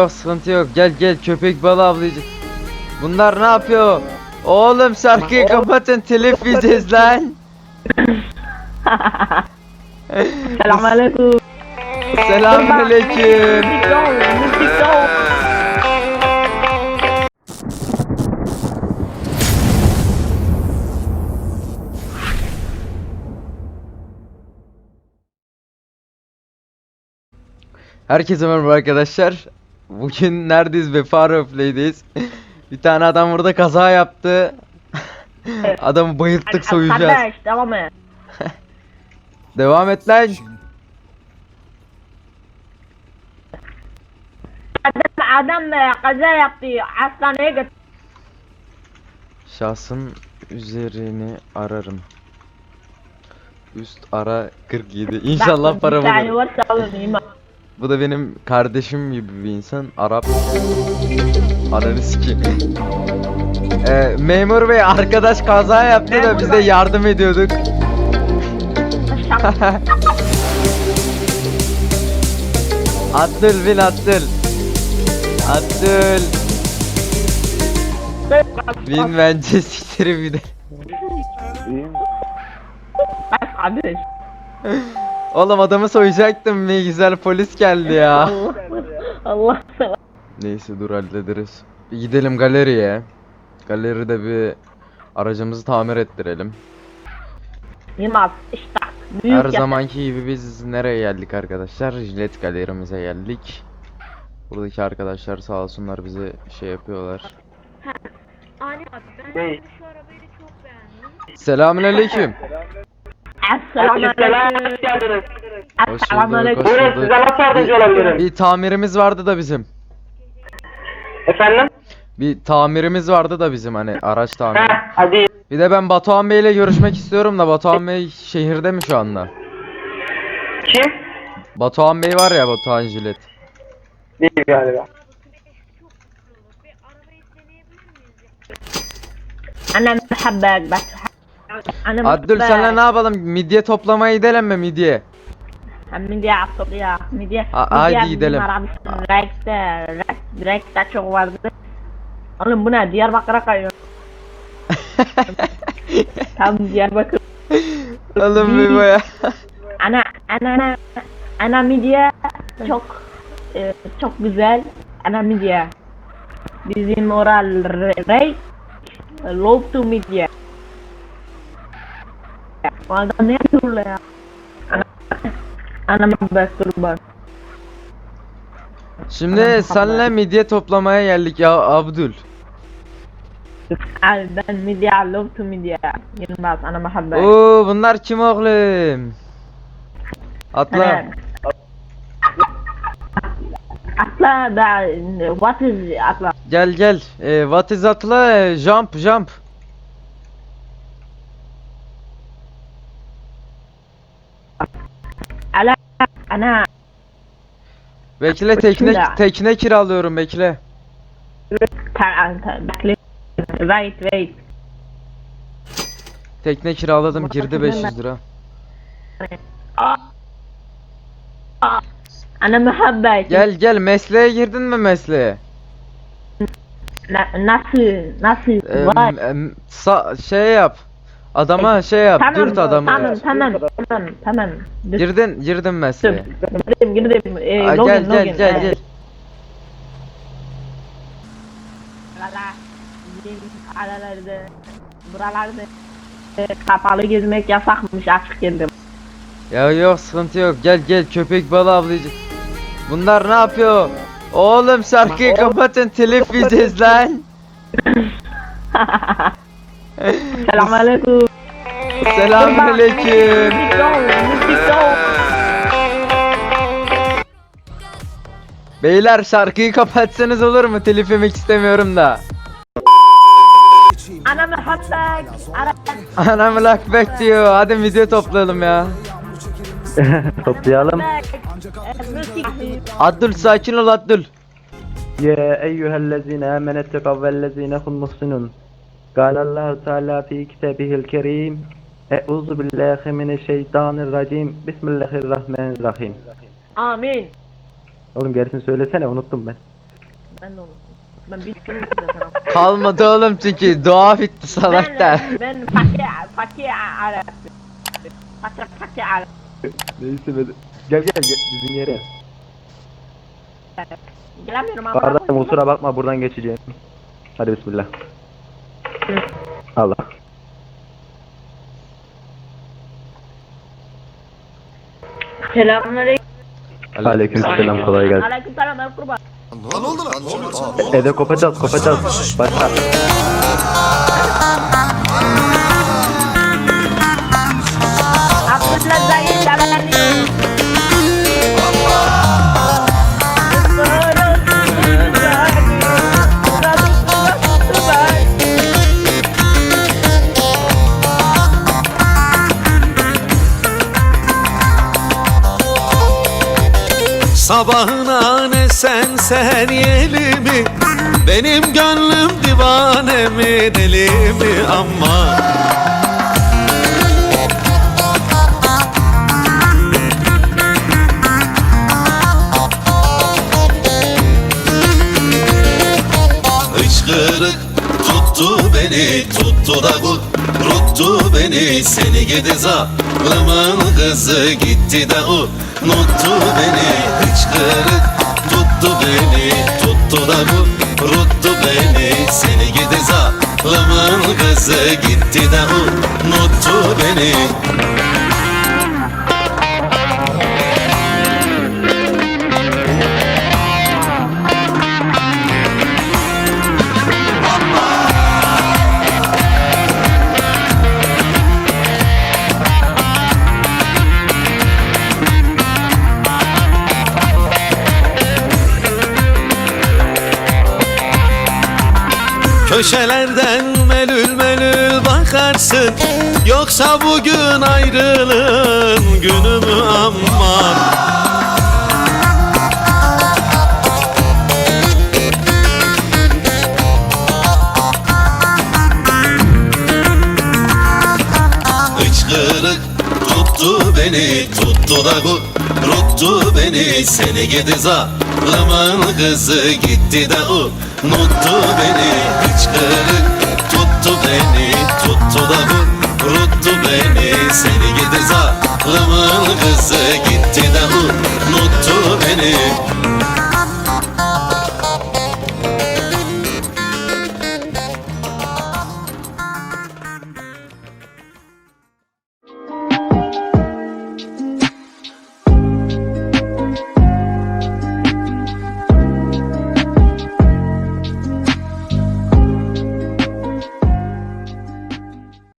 Yok sıkıntı yok. Gel gel köpek balığı avlayacağız. Bunlar ne yapıyor? Oğlum şarkıyı kapatın telif yiyeceğiz lan. Selamünaleyküm. Selamünaleyküm. Herkese merhaba arkadaşlar. Bugün neredeyiz be? Faro Play'deyiz. Bir tane adam burada kaza yaptı. Adamı bayılttık soyacağız. Kardeş devam et. Devam et lan. Adam, adam kaza yaptı. Hastaneye götür. Şahsın üzerini ararım. Üst ara 47. İnşallah para bulur. Bu da benim kardeşim gibi bir insan. Arap. Ananı sikeyim. Ee, memur bey arkadaş kaza yaptı da biz de yardım ediyorduk. Attıl bin attıl. Attıl. Bin bence siktirin bir de. Kardeş. Oğlum adamı soyacaktım ne güzel polis geldi ya. Allah. Allah sana. Neyse dur hallederiz. Bir gidelim galeriye. Galeride bir aracımızı tamir ettirelim. İmam işte. Büyük Her zamanki gibi biz nereye geldik arkadaşlar? Jilet galerimize geldik. Buradaki arkadaşlar sağ olsunlar bize şey yapıyorlar. Ani abi ben şu arabayı çok beğendim. Selamünaleyküm. Selamünaleyküm. Hoş bulduk, Selamünaleyküm. Buyurun size nasıl yardımcı olabilirim? Bir tamirimiz vardı da bizim. Efendim? Bir tamirimiz vardı da bizim hani araç tamiri. Heh hadi. Bir de ben Batuhan Bey ile görüşmek istiyorum da Batuhan Bey şehirde mi şu anda? Kim? Batuhan Bey var ya Batuhan Jilet. Değil galiba. Bir arabayı deneyebilir miyiz ya? Ana mehabbek bak. Ana Abdül senle ne yapalım? Midye toplamaya gidelim mi midye? Midye asıl ya. Midye. Ha- midye bizim gidelim. Reis'te. Reis- Reis'te çok vardı. Oğlum bu ne? Diyarbakır'a kayıyor. Tam Diyarbakır. Oğlum bir baya. Ana, ana, ana, ana midye çok e, çok güzel. Ana midye. Bizim oral reis love to midye. Adam ne diyorlar ya? Ana, ana mehabbet kurban. Şimdi senle midye toplamaya geldik ya Abdül. Al ben midye love to midye. Yılmaz ana mehabbet. Oo bunlar kim oğlum? Atla. Atla da what is atla? Gel gel. Ee, what is atla? Ee, Jump jump. Ala ana Bekle tekne tekne kiralıyorum bekle. bekle. Wait wait. Tekne kiraladım girdi 500 lira. Ana muhabbet. Gel gel mesleğe girdin mi mesleğe? Na- nasıl nasıl? Ee, sa- şey yap. Adama şey yap. Tamam, dürt adamı. Tamam tamam tamam tamam. Dur, Girdin girdin dur. mesleğe. Girdim girdim. Ee, Aa, login, gel gel login. gel Ee, gel. Valla, bizim Aralarda, buralarda e, kapalı gezmek yasakmış açık girdim. Ya yok sıkıntı yok. Gel gel köpek balığı avlayacağız. Bunlar ne yapıyor? Oğlum şarkıyı kapatın telif yiyeceğiz lan. Selamünaleyküm. Selamünaleyküm. Müzik yok, müzik yok. Beyler şarkıyı kapatsanız olur mu? Telif yemek istemiyorum da. Ana muhabbet. Ara. Anam lakbek diyor. Hadi video toplayalım ya. Toplayalım. E, Müzik. Abdül sakin ol Abdül. يا أيها الذين آمنوا اتقوا والذين هم محسنون قال الله تعالى في كتابه الكريم Euzu billahi mineşşeytanirracim. Bismillahirrahmanirrahim. Amin. Oğlum gerisini söylesene unuttum ben. Ben de unuttum. Ben bittim şey zaten. Kalmadı oğlum çünkü dua bitti salakta. Ben, ben fakir fakir Arap. Fakir fakir Arap. Neyse ben... Gel gel gel bizim yere. Gelemiyorum ama. Kardeşim kusura bakma buradan geçeceğim. Hadi bismillah. Selamünaleyküm. Aleyküm selam kolay gelsin. Aleykümselam ben kurban. Lan oldu lan. Evde kopacağız kopacağız. Başla. Sabahına ne sen seher yeli mi? Benim gönlüm divane mi deli mi ama Hıçkırık tuttu beni tuttu da Ruttu beni seni gidi zalimın kızı gitti de unuttu beni. Hıçkırık tuttu beni tuttu da Ruttu beni. Seni gidi zalimın kızı gitti de unuttu beni Köşelerden melül melül bakarsın. Yoksa bugün ayrılığın günü mü aman. Hıçkırık tuttu beni tuttu da Ruttu beni seni gidi zalimin kızı gitti de unuttu beni. Hıçkırık tuttu beni tuttu da Ruttu beni. Seni gidi zalimin kızı